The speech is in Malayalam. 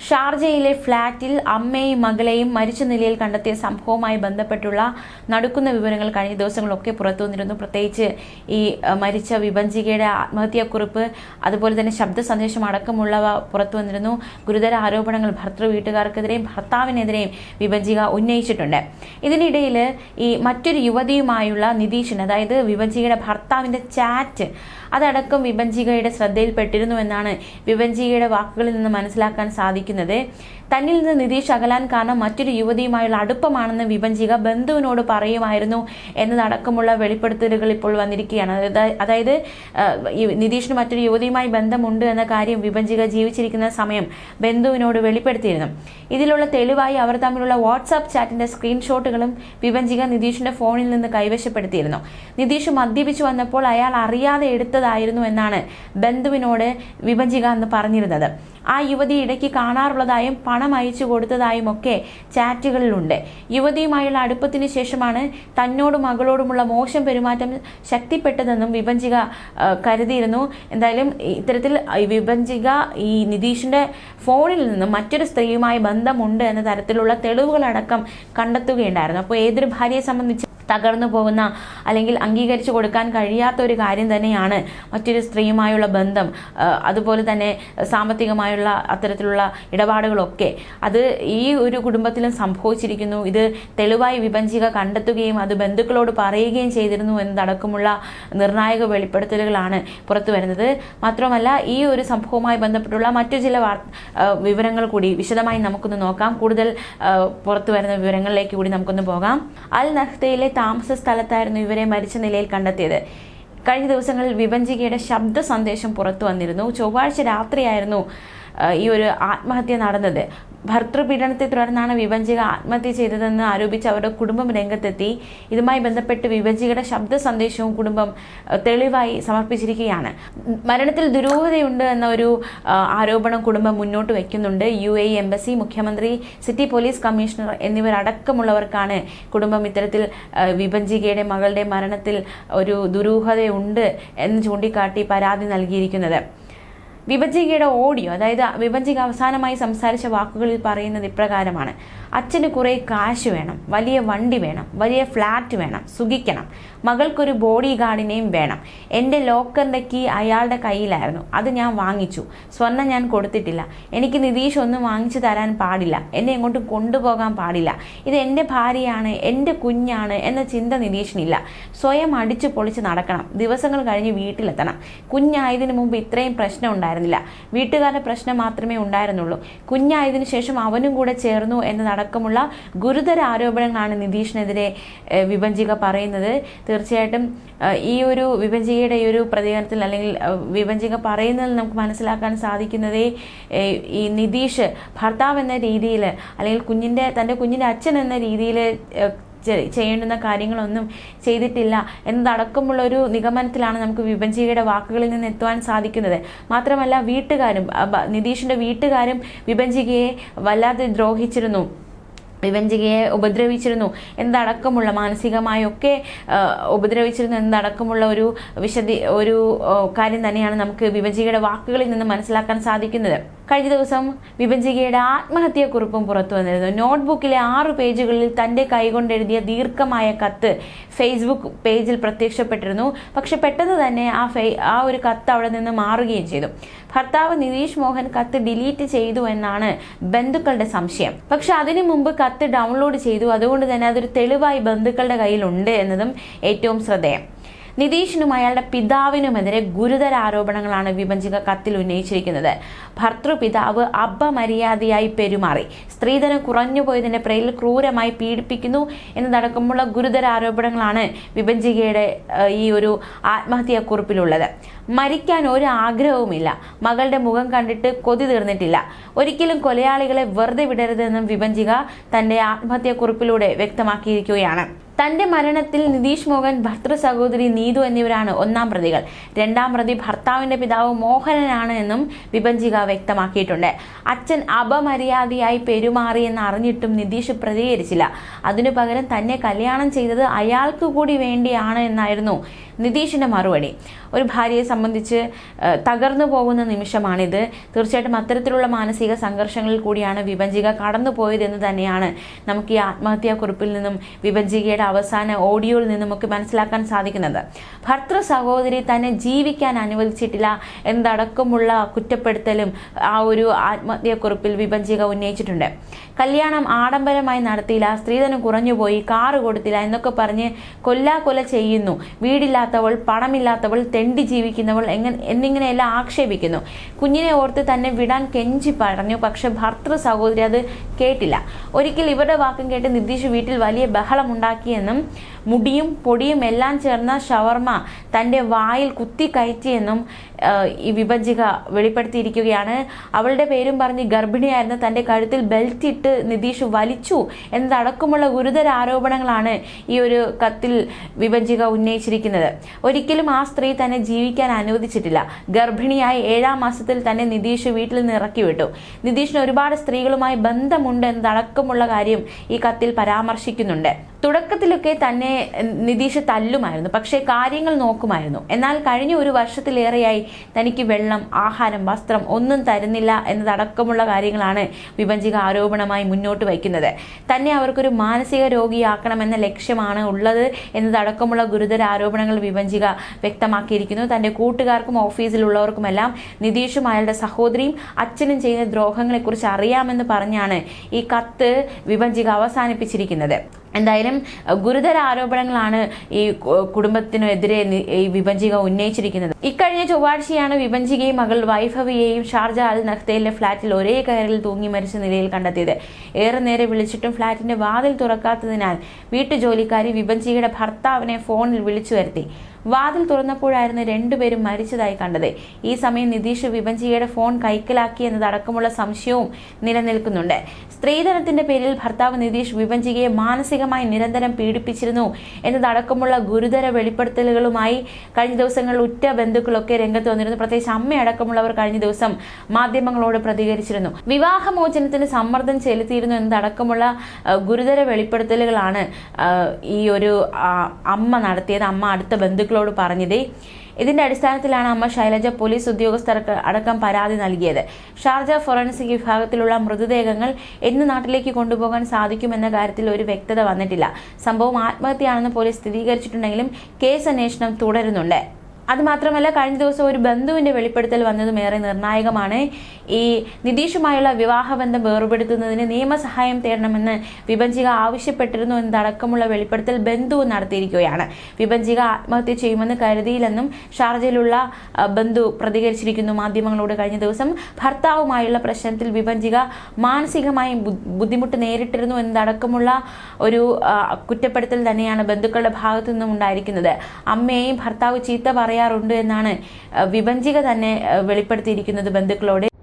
ഷാർജയിലെ ഫ്ളാറ്റിൽ അമ്മയും മകളെയും മരിച്ച നിലയിൽ കണ്ടെത്തിയ സംഭവവുമായി ബന്ധപ്പെട്ടുള്ള നടക്കുന്ന വിവരങ്ങൾ കഴിഞ്ഞ ദിവസങ്ങളൊക്കെ പുറത്തു വന്നിരുന്നു പ്രത്യേകിച്ച് ഈ മരിച്ച വിഭഞ്ചികയുടെ ആത്മഹത്യാക്കുറിപ്പ് അതുപോലെ തന്നെ ശബ്ദ സന്ദേശം അടക്കമുള്ളവ പുറത്തു വന്നിരുന്നു ഗുരുതര ആരോപണങ്ങൾ ഭർത്തൃ വീട്ടുകാർക്കെതിരെയും ഭർത്താവിനെതിരെയും വിഭജിക ഉന്നയിച്ചിട്ടുണ്ട്. ഇതിനിടയിൽ ഈ മറ്റൊരു യുവതിയുമായുള്ള നിതീഷിന് അതായത് വിഭജികയുടെ ഭർത്താവിന്റെ ചാറ്റ് അതടക്കം വിഭജികയുടെ ശ്രദ്ധയിൽപ്പെട്ടിരുന്നു എന്നാണ് വിഭജികയുടെ വാക്കുകളിൽ നിന്ന് മനസ്സിലാക്കാൻ സാധിക്കുന്നത് തന്നിൽ നിന്ന് നിതീഷ് അകലാൻ കാരണം മറ്റൊരു യുവതിയുമായുള്ള അടുപ്പമാണെന്ന് വിഭജിക ബന്ധുവിനോട് പറയുമായിരുന്നു എന്നതടക്കമുള്ള വെളിപ്പെടുത്തലുകൾ ഇപ്പോൾ വന്നിരിക്കുകയാണ്. അതായത് അതായത് നിതീഷിന് മറ്റൊരു യുവതിയുമായി ബന്ധമുണ്ട് എന്ന കാര്യം വിഭജിക ജീവിച്ചിരിക്കുന്ന സമയം ബന്ധുവിനോട് വെളിപ്പെടുത്തിയിരുന്നു. ഇതിലുള്ള തെളിവായി അവർ തമ്മിലുള്ള വാട്സാപ്പ് ചാറ്റിന്റെ സ്ക്രീൻഷോട്ടുകളും വിഭജിക നിതീഷിന്റെ ഫോണിൽ നിന്ന് കൈവശപ്പെടുത്തിയിരുന്നു. നിതീഷ് മദ്യപിച്ചു വന്നപ്പോൾ അയാൾ അറിയാതെ എടുത്തതായിരുന്നു എന്നാണ് ബന്ധുവിനോട് വിഭജിക എന്ന് പറഞ്ഞിരുന്നത്. ആ യുവതി ഇടയ്ക്ക് കാണാറുള്ളതായും പണം അയച്ചു കൊടുത്തതായും ഒക്കെ ചാറ്റുകളിലുണ്ട്. യുവതിയുമായുള്ള അടുപ്പത്തിന് ശേഷമാണ് തന്നോടും മകളോടുമുള്ള മോശം പെരുമാറ്റം ശക്തിപ്പെട്ടതെന്നും ആ, കരുതിയിരുന്നു. എന്തായാലും ഇത്തരത്തിൽ വിഭഞ്ചിക ഈ നിതീഷിന്റെ ഫോണിൽ നിന്നും മറ്റൊരു സ്ത്രീയുമായി ബന്ധമുണ്ട് എന്ന തരത്തിലുള്ള തെളിവുകളടക്കം കണ്ടെത്തുകയുണ്ടായിരുന്നു. അപ്പോൾ ഏതൊരു ഭാര്യയെ സംബന്ധിച്ച് തകർന്നു പോകുന്ന അല്ലെങ്കിൽ അംഗീകരിച്ചു കൊടുക്കാൻ കഴിയാത്ത ഒരു കാര്യം തന്നെയാണ് മറ്റൊരു സ്ത്രീയുമായുള്ള ബന്ധം. അതുപോലെ തന്നെ സാമ്പത്തികമായുള്ള അത്തരത്തിലുള്ള ഇടപാടുകളൊക്കെ. അത് ഈ ഒരു കുടുംബത്തിലും സംഭവിച്ചിരിക്കുന്നു. ഇത് തെളിവായി വിഭജിക കണ്ടെത്തുകയും അത് ബന്ധുക്കളോട് പറയുകയും ചെയ്തിരുന്നു എന്നതടക്കമുള്ള നിർണായക വെളിപ്പെടുത്തലുകളാണ് പുറത്തു വരുന്നത്. മാത്രമല്ല ഈ ഒരു സംഭവവുമായി ബന്ധപ്പെട്ടുള്ള മറ്റു ചില വിവരങ്ങൾ കൂടി വിശദമായി നമുക്കൊന്ന് നോക്കാം. കൂടുതൽ പുറത്തു വരുന്ന വിവരങ്ങളിലേക്ക് കൂടി നമുക്കൊന്ന് പോകാം. അൽ നഹ്തയിലെ താമസ സ്ഥലത്തായിരുന്നു ഇവരെ മരിച്ച നിലയിൽ കണ്ടെത്തിയത്. കഴിഞ്ഞ ദിവസങ്ങളിൽ വിഭഞ്ചികയുടെ ശബ്ദ സന്ദേശം പുറത്തു വന്നിരുന്നു. ചൊവ്വാഴ്ച രാത്രിയായിരുന്നു ഈ ഒരു ആത്മഹത്യ നടന്നത്. ഭർത്തൃപീഡനത്തെ തുടർന്നാണ് വിഭജിക ആത്മഹത്യ ചെയ്തതെന്ന് ആരോപിച്ച് അവരുടെ കുടുംബം രംഗത്തെത്തി. ഇതുമായി ബന്ധപ്പെട്ട് വിഭജികയുടെ ശബ്ദ സന്ദേശവും കുടുംബം തെളിവായി സമർപ്പിച്ചിരിക്കുകയാണ്. മരണത്തിൽ ദുരൂഹതയുണ്ട് എന്ന ഒരു ആരോപണം കുടുംബം മുന്നോട്ട് വയ്ക്കുന്നുണ്ട് യു എ എംബസി മുഖ്യമന്ത്രി സിറ്റി പോലീസ് കമ്മീഷണർ എന്നിവരടക്കമുള്ളവർക്കാണ് കുടുംബം ഇത്തരത്തിൽ വിഭജികയുടെ മകളുടെ മരണത്തിൽ ഒരു ദുരൂഹതയുണ്ട് എന്ന് ചൂണ്ടിക്കാട്ടി പരാതി നൽകിയിരിക്കുന്നത്. വിഭജികയുടെ ഓഡിയോ അതായത് വിഭജിക അവസാനമായി സംസാരിച്ച വാക്കുകളിൽ പറയുന്നത് ഇപ്രകാരമാണ്. അച്ഛന് കുറേ കാശ് വേണം വലിയ വണ്ടി വേണം വലിയ ഫ്ലാറ്റ് വേണം സുഖിക്കണം. മകൾക്കൊരു ബോഡി ഗാർഡിനെയും വേണം. എന്റെ ലോക്കറിന്റെ കീ അയാളുടെ കയ്യിലായിരുന്നു. അത് ഞാൻ വാങ്ങിച്ചു. സ്വർണം ഞാൻ കൊടുത്തിട്ടില്ല. എനിക്ക് നിതീഷ് ഒന്നും വാങ്ങിച്ചു തരാൻ പാടില്ല. എന്നെ എങ്ങോട്ടും കൊണ്ടുപോകാൻ പാടില്ല. ഇത് എന്റെ ഭാര്യയാണ് എന്റെ കുഞ്ഞാണ് എന്ന ചിന്ത നിതീഷിനില്ല. സ്വയം അടിച്ചു പൊളിച്ച് നടക്കണം. ദിവസങ്ങൾ കഴിഞ്ഞ് വീട്ടിലെത്തണം. കുഞ്ഞായതിനു മുമ്പ് ഇത്രയും പ്രശ്നം ഉണ്ടായിരുന്നില്ല. വീട്ടുകാരുടെ പ്രശ്നം മാത്രമേ ഉണ്ടായിരുന്നുള്ളൂ. കുഞ്ഞായതിനു ശേഷം അവനും കൂടെ ചേർന്നു എന്നതടക്കമുള്ള ഗുരുതര ആരോപണങ്ങളാണ് നിതീഷിനെതിരെ വിഭജിക പറയുന്നത്. തീർച്ചയായിട്ടും ഈ ഒരു വിഭജികയുടെ ഈ ഒരു പ്രതികരണത്തിൽ അല്ലെങ്കിൽ വിഭജിക പറയുന്നതിൽ നമുക്ക് മനസ്സിലാക്കാൻ സാധിക്കുന്നതേ ഈ നിതീഷ് ഭർത്താവ് എന്ന രീതിയിൽ അല്ലെങ്കിൽ കുഞ്ഞിന്റെ തന്റെ കുഞ്ഞിന്റെ അച്ഛൻ എന്ന രീതിയിൽ ചെയ്യേണ്ടുന്ന കാര്യങ്ങളൊന്നും ചെയ്തിട്ടില്ല എന്നതടക്കമുള്ള ഒരു നിഗമനത്തിലാണ് നമുക്ക് വിഭജിയുടെ വാക്കുകളിൽ നിന്ന് എത്തുവാൻ സാധിക്കുന്നത്. മാത്രമല്ല വീട്ടുകാരും നിതീഷിന്റെ വീട്ടുകാരും വിഭജികയെ വല്ലാതെ ദ്രോഹിച്ചിരുന്നു. വിഭജികയെ ഉപദ്രവിച്ചിരുന്നു. എന്തടക്കമുള്ള മാനസികമായൊക്കെ ഉപദ്രവിച്ചിരുന്നു എന്നതടക്കമുള്ള ഒരു വിശദി ഒരു കാര്യം തന്നെയാണ് നമുക്ക് വിഭജികയുടെ വാക്കുകളിൽ നിന്ന് മനസ്സിലാക്കാൻ സാധിക്കുന്നത്. കഴിഞ്ഞ ദിവസം വിഭജികയുടെ ആത്മഹത്യാക്കുറിപ്പും പുറത്തു വന്നിരുന്നു. നോട്ട്ബുക്കിലെ ആറു പേജുകളിൽ തന്റെ കൈകൊണ്ട് എഴുതിയ ദീർഘമായ കത്ത് ഫേസ്ബുക്ക് പേജിൽ പ്രത്യക്ഷപ്പെട്ടിരുന്നു. പക്ഷെ പെട്ടെന്ന് തന്നെ ആ ഫേ ആ ഒരു കത്ത് അവിടെ നിന്ന് മാറുകയും ചെയ്തു. ഭർത്താവ് നിതീഷ് മോഹൻ കത്ത് ഡിലീറ്റ് ചെയ്തു എന്നാണ് ബന്ധുക്കളുടെ സംശയം. പക്ഷെ അതിനു മുമ്പ് കത്ത് ഡൗൺലോഡ് ചെയ്തു. അതുകൊണ്ട് തന്നെ അതൊരു തെളിവായി ബന്ധുക്കളുടെ കയ്യിലുണ്ട് എന്നതും ഏറ്റവും ശ്രദ്ധേയം. നിതീഷിനും അയാളുടെ പിതാവിനുമെതിരെ ഗുരുതര ആരോപണങ്ങളാണ് വിഭജിക കത്തിൽ ഉന്നയിച്ചിരിക്കുന്നത്. ഭർത്തൃപിതാവ് അപമര്യാദയായി പെരുമാറി. സ്ത്രീധനം കുറഞ്ഞുപോയതിന്റെ പേരിൽ ക്രൂരമായി പീഡിപ്പിക്കുന്നു എന്നതടക്കമുള്ള ഗുരുതര ആരോപണങ്ങളാണ് വിഭജികയുടെ ഈ ഒരു ആത്മഹത്യാക്കുറിപ്പിലുള്ളത്. മരിക്കാൻ ഒരു ആഗ്രഹവുമില്ല. മകളുടെ മുഖം കണ്ടിട്ട് കൊതി തീർന്നിട്ടില്ല. ഒരിക്കലും കൊലയാളികളെ വെറുതെ വിടരുതെന്നും വിഭജിക തന്റെ ആത്മഹത്യാക്കുറിപ്പിലൂടെ വ്യക്തമാക്കിയിരിക്കുകയാണ്. തന്റെ മരണത്തിൽ നിതീഷ് മോഹൻ ഭർത്തൃ സഹോദരി നീതു എന്നിവരാണ് ഒന്നാം പ്രതികൾ. രണ്ടാം പ്രതി ഭർത്താവിന്റെ പിതാവ് മോഹനനാണ് എന്നും വിഭജിക വ്യക്തമാക്കിയിട്ടുണ്ട്. അച്ഛൻ അപമര്യാദയായി പെരുമാറിയെന്ന് അറിഞ്ഞിട്ടും നിതീഷ് പ്രതികരിച്ചില്ല. അതിനു പകരം തന്നെ കല്യാണം ചെയ്തത് അയാൾക്ക് കൂടി വേണ്ടിയാണ് എന്നായിരുന്നു നിതീഷിന്റെ മറുപടി. ഒരു ഭാര്യയെ സംബന്ധിച്ച് തകർന്നു പോകുന്ന നിമിഷമാണിത്. തീർച്ചയായിട്ടും അത്തരത്തിലുള്ള മാനസിക സംഘർഷങ്ങളിൽ കൂടിയാണ് വിഭജിക കടന്നുപോയതെന്ന് തന്നെയാണ് നമുക്ക് ഈ ആത്മഹത്യാക്കുറിപ്പിൽ നിന്നും വിഭജികയുടെ അവസാന ഓഡിയോയിൽ നിന്നുമൊക്കെ മനസ്സിലാക്കാൻ സാധിക്കുന്നത്. ഭർത്തൃ സഹോദരി തന്നെ ജീവിക്കാൻ അനുവദിച്ചിട്ടില്ല എന്നതടക്കമുള്ള കുറ്റപ്പെടുത്തലും ആ ഒരു ആത്മഹത്യാക്കുറിപ്പിൽ വിഭജിക ഉന്നയിച്ചിട്ടുണ്ട്. കല്യാണം ആഡംബരമായി നടത്തിയില്ല സ്ത്രീധനം കുറഞ്ഞുപോയി കാറ് കൊടുത്തില്ല എന്നൊക്കെ പറഞ്ഞ് കൊല്ലാകൊല ചെയ്യുന്നു. വീടില്ലാത്തവൾ പണമില്ലാത്തവൾ തെണ്ടി ജീവിക്കുന്നവൾ എങ്ങനെ എന്നിങ്ങനെയെല്ലാം ആക്ഷേപിക്കുന്നു. കുഞ്ഞിനെ ഓർത്ത് തന്നെ വിടാൻ കെഞ്ചി പറഞ്ഞു. പക്ഷെ ഭർത്തൃ സഹോദരി അത് കേട്ടില്ല. ഒരിക്കൽ ഇവരുടെ വാക്കും കേട്ട് നിതീഷ് വീട്ടിൽ വലിയ ബഹളമുണ്ടാക്കിയെന്നും മുടിയും പൊടിയും എല്ലാം ചേർന്ന ഷവർമ തന്റെ വായിൽ കുത്തി കയറ്റിയെന്നും ഈ വിഭജിക വെളിപ്പെടുത്തിയിരിക്കുകയാണ്. അവളുടെ പേരും പറഞ്ഞ് ഗർഭിണിയായിരുന്ന തന്റെ കഴുത്തിൽ ബെൽറ്റ് ഇട്ട് നിതീഷ് വലിച്ചു എന്നതടക്കമുള്ള ഗുരുതര ആരോപണങ്ങളാണ് ഈ ഒരു കത്തിൽ വിഭജിക ഉന്നയിച്ചിരിക്കുന്നത്. ഒരിക്കലും ആ സ്ത്രീ തന്നെ ജീവിക്കാൻ അനുവദിച്ചിട്ടില്ല. ഗർഭിണിയായി ഏഴാം മാസത്തിൽ തന്നെ നിതീഷ് വീട്ടിൽ നിന്ന് ഇറക്കി വിട്ടു നിതീഷിന് ഒരുപാട് സ്ത്രീകളുമായി ബന്ധമുണ്ട് എന്നതടക്കമുള്ള കാര്യം ഈ കത്തിൽ പരാമർശിക്കുന്നുണ്ട്. തുടക്കത്തിലൊക്കെ തന്നെ നിതീഷ് തല്ലുമായിരുന്നു. പക്ഷേ കാര്യങ്ങൾ നോക്കുമായിരുന്നു. എന്നാൽ കഴിഞ്ഞ ഒരു വർഷത്തിലേറെയായി തനിക്ക് വെള്ളം ആഹാരം വസ്ത്രം ഒന്നും തരുന്നില്ല എന്നതടക്കമുള്ള കാര്യങ്ങളാണ് വിഭജിക ആരോപണമായി മുന്നോട്ട് വയ്ക്കുന്നത്. തന്നെ അവർക്കൊരു മാനസിക രോഗിയാക്കണമെന്ന ലക്ഷ്യമാണ് ഉള്ളത് എന്നതടക്കമുള്ള ഗുരുതര ആരോപണങ്ങൾ വിഭജിക വ്യക്തമാക്കിയിരിക്കുന്നു. തന്റെ കൂട്ടുകാർക്കും ഓഫീസിലുള്ളവർക്കുമെല്ലാം നിതീഷും അയാളുടെ സഹോദരിയും അച്ഛനും ചെയ്യുന്ന ദ്രോഹങ്ങളെക്കുറിച്ച് അറിയാമെന്ന് പറഞ്ഞാണ് ഈ കത്ത് വിഭജിക അവസാനിപ്പിച്ചിരിക്കുന്നത്. എന്തായാലും ഗുരുതര ആരോപണങ്ങളാണ് ഈ കുടുംബത്തിനെതിരെ ഈ വിഭജിക ഉന്നയിച്ചിരിക്കുന്നത്. ഇക്കഴിഞ്ഞ ചൊവ്വാഴ്ചയാണ് വിഭജികയും മകൾ വൈഭവിയെയും ഷാർജ അൽ നഖ്തയിലെ ഫ്ളാറ്റിൽ ഒരേ കയറിൽ തൂങ്ങി മരിച്ച നിലയിൽ കണ്ടെത്തിയത്. ഏറെ നേരെ വിളിച്ചിട്ടും ഫ്ളാറ്റിന്റെ വാതിൽ തുറക്കാത്തതിനാൽ വീട്ടുജോലിക്കാരി വിഭജികയുടെ ഭർത്താവിനെ ഫോണിൽ വിളിച്ചു വരുത്തി. വാതിൽ തുറന്നപ്പോഴായിരുന്നു രണ്ടുപേരും മരിച്ചതായി കണ്ടത്. ഈ സമയം നിതീഷ് വിഭഞ്ചിയുടെ ഫോൺ കൈക്കലാക്കി എന്നതടക്കമുള്ള സംശയവും നിലനിൽക്കുന്നുണ്ട്. സ്ത്രീധനത്തിന്റെ പേരിൽ ഭർത്താവ് നിതീഷ് വിഭഞ്ചികയെ മാനസികമായി നിരന്തരം പീഡിപ്പിച്ചിരുന്നു എന്നതടക്കമുള്ള ഗുരുതര വെളിപ്പെടുത്തലുകളുമായി കഴിഞ്ഞ ദിവസങ്ങളിൽ ഉറ്റ ബന്ധുക്കളൊക്കെ രംഗത്ത് വന്നിരുന്നു. പ്രത്യേകിച്ച് അമ്മയടക്കമുള്ളവർ കഴിഞ്ഞ ദിവസം മാധ്യമങ്ങളോട് പ്രതികരിച്ചിരുന്നു. വിവാഹമോചനത്തിന് സമ്മർദ്ദം ചെലുത്തിയിരുന്നു എന്നതടക്കമുള്ള ഗുരുതര വെളിപ്പെടുത്തലുകളാണ് ഈ ഒരു അമ്മ നടത്തിയത്. അമ്മ അടുത്ത ബന്ധുക്കളോട് പറഞ്ഞതേ ഇതിന്റെ അടിസ്ഥാനത്തിലാണ് അമ്മ ശൈലജ പോലീസ് ഉദ്യോഗസ്ഥർക്ക് അടക്കം പരാതി നൽകിയത്. ഷാർജ ഫോറൻസിക് വിഭാഗത്തിലുള്ള മൃതദേഹങ്ങൾ എന്ന് നാട്ടിലേക്ക് കൊണ്ടുപോകാൻ സാധിക്കുമെന്ന കാര്യത്തിൽ ഒരു വ്യക്തത വന്നിട്ടില്ല. സംഭവം ആത്മഹത്യയാണെന്ന് പോലീസ് സ്ഥിരീകരിച്ചിട്ടുണ്ടെങ്കിലും കേസ് അന്വേഷണം തുടരുന്നുണ്ട്. അതുമാത്രമല്ല കഴിഞ്ഞ ദിവസം ഒരു ബന്ധുവിന്റെ വെളിപ്പെടുത്തൽ വന്നതും ഏറെ നിർണായകമാണ്. ഈ നിതീഷുമായുള്ള വിവാഹബന്ധം വേർപെടുത്തുന്നതിന് നിയമസഹായം തേടണമെന്ന് വിഭജിക ആവശ്യപ്പെട്ടിരുന്നു എന്നതടക്കമുള്ള വെളിപ്പെടുത്തൽ ബന്ധു നടത്തിയിരിക്കുകയാണ്. വിഭജിക ആത്മഹത്യ ചെയ്യുമെന്ന് കരുതിയില്ലെന്നും ഷാർജയിലുള്ള ബന്ധു പ്രതികരിച്ചിരിക്കുന്നു മാധ്യമങ്ങളോട് കഴിഞ്ഞ ദിവസം. ഭർത്താവുമായുള്ള പ്രശ്നത്തിൽ വിഭജിക മാനസികമായി ബുദ്ധിമുട്ട് നേരിട്ടിരുന്നു എന്നതടക്കമുള്ള ഒരു കുറ്റപ്പെടുത്തൽ തന്നെയാണ് ബന്ധുക്കളുടെ ഭാഗത്തു നിന്നും ഉണ്ടായിരിക്കുന്നത്. അമ്മയെയും ഭർത്താവ് ചീത്ത പറയാറുണ്ട് എന്നാണ് വിവഞ്ചിക തന്നെ വെളിപ്പെടുത്തിയിരിക്കുന്നത് ബന്ധുക്കളോട്.